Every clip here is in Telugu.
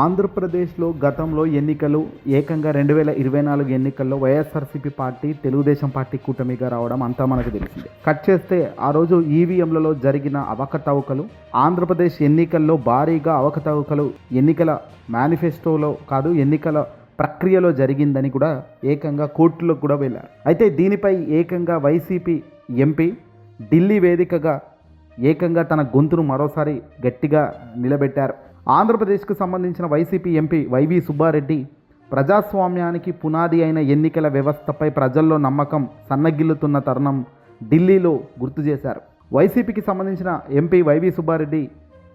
ఆంధ్రప్రదేశ్లో గతంలో ఎన్నికలు ఏకంగా రెండు వేల ఇరవై నాలుగు ఎన్నికల్లో వైఎస్ఆర్సీపీ పార్టీ తెలుగుదేశం పార్టీ కూటమిగా రావడం అంతా మనకు తెలిసింది. కట్ చేస్తే ఆ రోజు ఈవీఎంలలో జరిగిన అవకతవకలు ఆంధ్రప్రదేశ్ ఎన్నికల్లో భారీగా అవకతవకలు ఎన్నికల మేనిఫెస్టోలో కాదు ఎన్నికల ప్రక్రియలో జరిగిందని కూడా ఏకంగా కోర్టులకు కూడా వెళ్ళారు. అయితే దీనిపై ఏకంగా వైసీపీ ఎంపీ ఢిల్లీ వేదికగా ఏకంగా తన గొంతును మరోసారి గట్టిగా నిలబెట్టారు. ఆంధ్రప్రదేశ్కు సంబంధించిన వైసీపీ ఎంపీ వైవి సుబ్బారెడ్డి ప్రజాస్వామ్యానికి పునాది అయిన ఎన్నికల వ్యవస్థపై ప్రజల్లో నమ్మకం సన్నగిల్లుతున్న తరుణం ఢిల్లీలో గుర్తు చేశారు. వైసీపీకి సంబంధించిన ఎంపీ వైవి సుబ్బారెడ్డి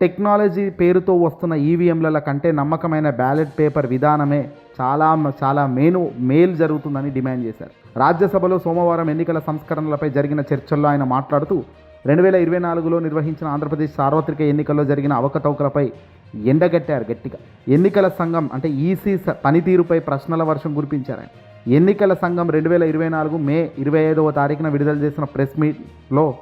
టెక్నాలజీ పేరుతో వస్తున్న ఈవీఎంల కంటే నమ్మకమైన బ్యాలెట్ పేపర్ విధానమే చాలా చాలా మేను మేలు జరుగుతుందని డిమాండ్ చేశారు. రాజ్యసభలో సోమవారం ఎన్నికల సంస్కరణలపై జరిగిన చర్చల్లో ఆయన మాట్లాడుతూ రెండు వేల ఇరవై నాలుగులో నిర్వహించిన ఆంధ్రప్రదేశ్ సార్వత్రిక ఎన్నికల్లో జరిగిన అవకతవకలపై ఎండగట్టారు గట్టిగా. ఎన్నికల సంఘం అంటే ఈసీ స- పనితీరుపై ప్రశ్నల వర్షం కురిపించారు ఆయన. ఎన్నికల సంఘం రెండు వేల ఇరవై నాలుగు మే ఇరవై ఐదవ తారీఖున విడుదల చేసిన ప్రెస్ మీట్లో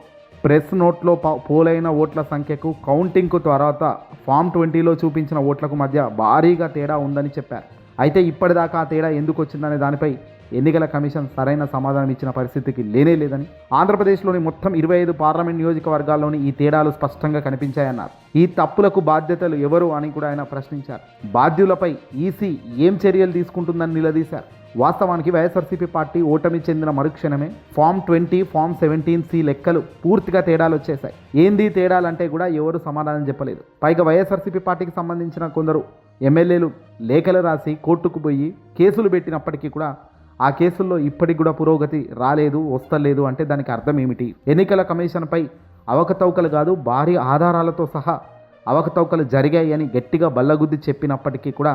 ప్రెస్ నోట్లో పోలైన ఓట్ల సంఖ్యకు కౌంటింగ్కు తర్వాత ఫామ్ ట్వంటీలో చూపించిన ఓట్లకు మధ్య భారీగా తేడా ఉందని చెప్పారు. అయితే ఇప్పటిదాకా ఆ తేడా ఎందుకు వచ్చిందనే దానిపై ఎన్నికల కమిషన్ సరైన సమాధానం ఇచ్చిన పరిస్థితికి లేనే లేదని ఆంధ్రప్రదేశ్లోని మొత్తం ఇరవై ఐదు పార్లమెంట్ నియోజకవర్గాల్లోని ఈ తేడాలు స్పష్టంగా కనిపించాయన్నారు. ఈ తప్పులకు బాధ్యతలు ఎవరు అని కూడా ఆయన ప్రశ్నించారు. బాధ్యులపై ఈసీ ఏం చర్యలు తీసుకుంటుందని నిలదీశారు. వాస్తవానికి వైఎస్ఆర్సీపీ పార్టీ ఓటమి చెందిన మరుక్షణమే form twenty form seventeen C లెక్కలు పూర్తిగా తేడాలు వచ్చేసాయి ఏంది తేడాలంటే కూడా ఎవరు సమాధానం చెప్పలేదు. పైగా వైఎస్ఆర్సీపీ పార్టీకి సంబంధించిన కొందరు ఎమ్మెల్యేలు లేఖలు రాసి కోర్టుకు పోయి కేసులు పెట్టినప్పటికీ కూడా ఆ కేసుల్లో ఇప్పటికి కూడా పురోగతి రాలేదు వస్తలేదు అంటే దానికి అర్థం ఏమిటి? ఎన్నికల కమిషన్పై అవకతవకలు కాదు భారీ ఆధారాలతో సహా అవకతవకలు జరిగాయి అని గట్టిగా బల్లగుద్ది చెప్పినప్పటికీ కూడా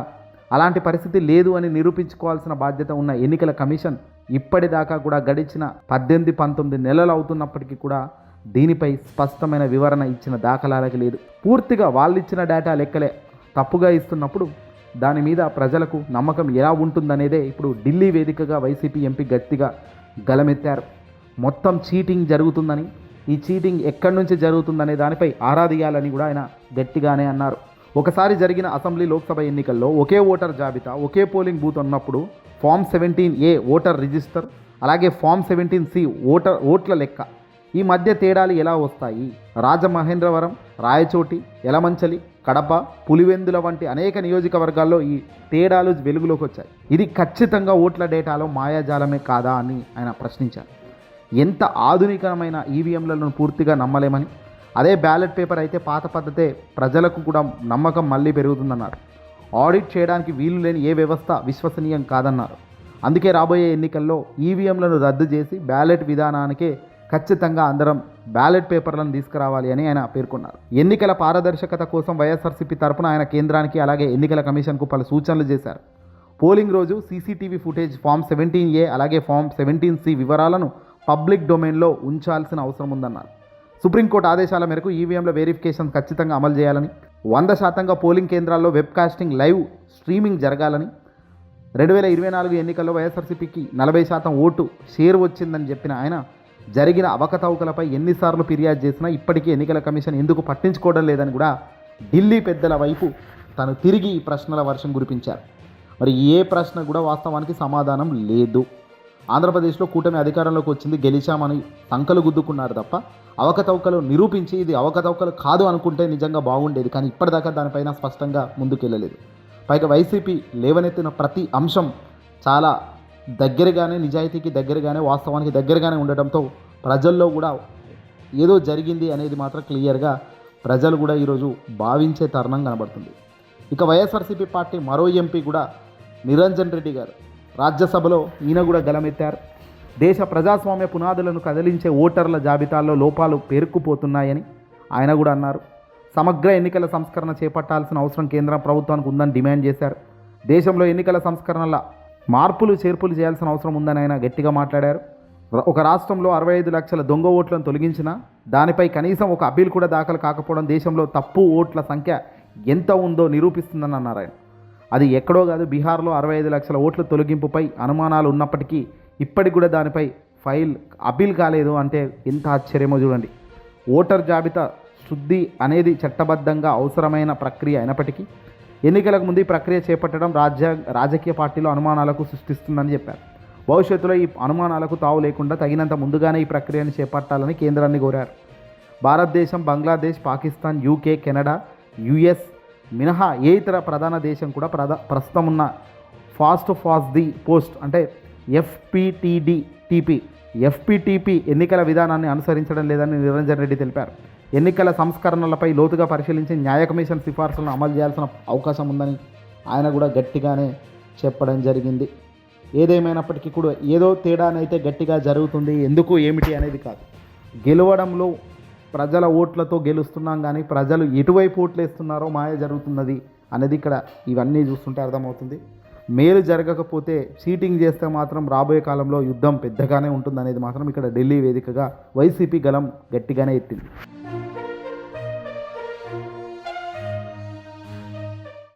అలాంటి పరిస్థితి లేదు అని నిరూపించుకోవాల్సిన బాధ్యత ఉన్న ఎన్నికల కమిషన్ ఇప్పటిదాకా కూడా గడిచిన పద్దెనిమిది పంతొమ్మిది నెలలు అవుతున్నప్పటికీ కూడా దీనిపై స్పష్టమైన వివరణ ఇచ్చిన దాఖలాలకి లేదు. పూర్తిగా వాళ్ళు ఇచ్చిన డేటా లెక్కలే తప్పుగా ఇస్తున్నప్పుడు దాని మీద ప్రజలకు నమ్మకం ఎలా ఉంటుందనేదే ఇప్పుడు ఢిల్లీ వేదికగా వైసీపీ ఎంపీ గట్టిగా గలమెత్తారు. మొత్తం చీటింగ్ జరుగుతుందని ఈ చీటింగ్ ఎక్కడి నుంచి జరుగుతుందనే దానిపై ఆరాధియాలని కూడా ఆయన గట్టిగానే అన్నారు. ఒకసారి జరిగిన అసెంబ్లీ లోక్సభ ఎన్నికల్లో ఒకే ఓటర్ జాబితా ఒకే పోలింగ్ బూత్ ఉన్నప్పుడు form seventeen A voter register అలాగే ఫామ్ సెవెంటీన్ సి ఓటర్ ఓట్ల లెక్క. ఈ మధ్య తేడాలు ఎలా వస్తాయి? రాజమహేంద్రవరం రాయచోటి ఎలమంచలి కడప పులివెందుల వంటి అనేక నియోజకవర్గాల్లో ఈ తేడాలు వెలుగులోకి వచ్చాయి. ఇది ఖచ్చితంగా ఓట్ల డేటాలో మాయాజాలమే కాదా అని ఆయన ప్రశ్నించారు. ఎంత ఆధునికమైన ఈవీఎంలను పూర్తిగా నమ్మలేమని? అదే బ్యాలెట్ పేపర్ అయితే పాత పద్ధతే ప్రజలకు కూడా నమ్మకం మళ్ళీ పెరుగుతుందన్నారు. ఆడిట్ చేయడానికి వీలు లేని ఏ వ్యవస్థ విశ్వసనీయం కాదన్నారు. అందుకే రాబోయే ఎన్నికల్లో ఈవీఎంలను రద్దు చేసి బ్యాలెట్ విధానానికే ఖచ్చితంగా అందరం బ్యాలెట్ పేపర్లను తీసుకురావాలి అని ఆయన పేర్కొన్నారు. ఎన్నికల పారదర్శకత కోసం వైఎస్ఆర్సీపీ తరపున ఆయన కేంద్రానికి అలాగే ఎన్నికల కమిషన్కు పలు సూచనలు చేశారు. పోలింగ్ రోజు CCTV footage form seventeen A అలాగే ఫామ్ సెవెంటీన్ సి వివరాలను పబ్లిక్ డొమైన్లో ఉంచాల్సిన అవసరం ఉందన్నారు. సుప్రీంకోర్టు ఆదేశాల మేరకు ఈవీఎంల వెరిఫికేషన్ ఖచ్చితంగా అమలు చేయాలని వంద శాతంగా పోలింగ్ కేంద్రాల్లో వెబ్కాస్టింగ్ లైవ్ స్ట్రీమింగ్ జరగాలని రెండు వేల ఇరవై నాలుగు ఎన్నికల్లో వైఎస్ఆర్సీపీకి నలభై శాతం ఓటు షేర్ వచ్చిందని చెప్పిన ఆయన జరిగిన అవకతవకలపై ఎన్నిసార్లు ఫిర్యాదు చేసినా ఇప్పటికీ ఎన్నికల కమిషన్ ఎందుకు పట్టించుకోవడం లేదని కూడా ఢిల్లీ పెద్దల వైపు తను తిరిగి ఈ ప్రశ్నల వర్షం కురిపించారు. మరి ఏ ప్రశ్న కూడా వాస్తవానికి సమాధానం లేదు. ఆంధ్రప్రదేశ్లో కూటమి అధికారంలోకి వచ్చింది గెలిచామని సంకలు గుద్దుకున్నారు తప్ప అవకతవకలు నిరూపించి ఇది అవకతవకలు కాదు అనుకుంటే నిజంగా బాగుండేది. కానీ ఇప్పటిదాకా దానిపైన స్పష్టంగా ముందుకెళ్ళలేదు. పైగా వైసీపీ లేవనెత్తిన ప్రతి అంశం చాలా దగ్గరగానే నిజాయితీకి దగ్గరగానే వాస్తవానికి దగ్గరగానే ఉండటంతో ప్రజల్లో కూడా ఏదో జరిగింది అనేది మాత్రం క్లియర్గా ప్రజలు కూడా ఈరోజు భావించే తరుణం కనబడుతుంది. ఇక వైఎస్ఆర్సీపీ పార్టీ మరో ఎంపీ కూడా నిరంజన్ రెడ్డి గారు. రాజ్యసభలో ఈయన కూడా గలమెత్తారు. దేశ ప్రజాస్వామ్య పునాదులను కదిలించే ఓటర్ల జాబితాలో లోపాలు పేరుకుపోతున్నాయని ఆయన కూడా అన్నారు. సమగ్ర ఎన్నికల సంస్కరణ చేపట్టాల్సిన అవసరం కేంద్ర ప్రభుత్వానికి ఉందని డిమాండ్ చేశారు. దేశంలో ఎన్నికల సంస్కరణల మార్పులు చేర్పులు చేయాల్సిన అవసరం ఉందని ఆయన గట్టిగా మాట్లాడారు. ఒక రాష్ట్రంలో అరవై ఐదు లక్షల దొంగ ఓట్లను తొలగించినా దానిపై కనీసం ఒక అప్పీల్ కూడా దాఖలు కాకపోవడం దేశంలో తప్పు ఓట్ల సంఖ్య ఎంత ఉందో నిరూపిస్తుందని అన్నారు ఆయన. అది ఎక్కడో కాదు బీహార్లో అరవై ఐదు లక్షల ఓట్ల తొలగింపుపై అనుమానాలు ఉన్నప్పటికీ ఇప్పటికి కూడా దానిపై ఫైల్ అప్పీల్ కాలేదు అంటే ఎంత ఆశ్చర్యమో చూడండి. ఓటర్ జాబితా శుద్ధి అనేది చట్టబద్ధంగా అవసరమైన ప్రక్రియ అయినప్పటికీ ఎన్నికలకు ముందు ఈ ప్రక్రియ చేపట్టడం రాజ్య రాజకీయ పార్టీలో అనుమానాలకు సృష్టిస్తుందని చెప్పారు. భవిష్యత్తులో ఈ అనుమానాలకు తావు లేకుండా తగినంత ముందుగానే ఈ ప్రక్రియను చేపట్టాలని కేంద్రాన్ని కోరారు. భారతదేశం Bangladesh Pakistan UK Canada US మినహా ఏ ఇతర ప్రధాన దేశం కూడా ప్రధా ప్రస్తుతం ఉన్న ఫాస్ట్ ఫాస్ట్ ది పోస్ట్ అంటే ఎఫ్పిటిడి టీపీ ఎఫ్పిటిపి ఎన్నికల విధానాన్ని అనుసరించడం లేదని నిరంజన్ రెడ్డి తెలిపారు. ఎన్నికల సంస్కరణలపై లోతుగా పరిశీలించి న్యాయ కమిషన్ సిఫార్సులను అమలు చేయాల్సిన అవకాశం ఉందని ఆయన కూడా గట్టిగానే చెప్పడం జరిగింది. ఏదేమైనప్పటికీ కూడా ఏదో తేడానైతే గట్టిగా జరుగుతుంది. ఎందుకు ఏమిటి అనేది కాదు. గెలవడంలో ప్రజల ఓట్లతో గెలుస్తున్నాం కానీ ప్రజలు ఎటువైపు ఓట్లు వేస్తున్నారో మాయ జరుగుతున్నది అనేది ఇక్కడ ఇవన్నీ చూస్తుంటే అర్థమవుతుంది. మేలు జరగకపోతే సీటింగ్ చేస్తే మాత్రం రాబోయే కాలంలో యుద్ధం పెద్దగానే ఉంటుందనేది మాత్రం ఇక్కడ ఢిల్లీ వేదికగా వైసీపీ గలం గట్టిగానే ఎత్తింది.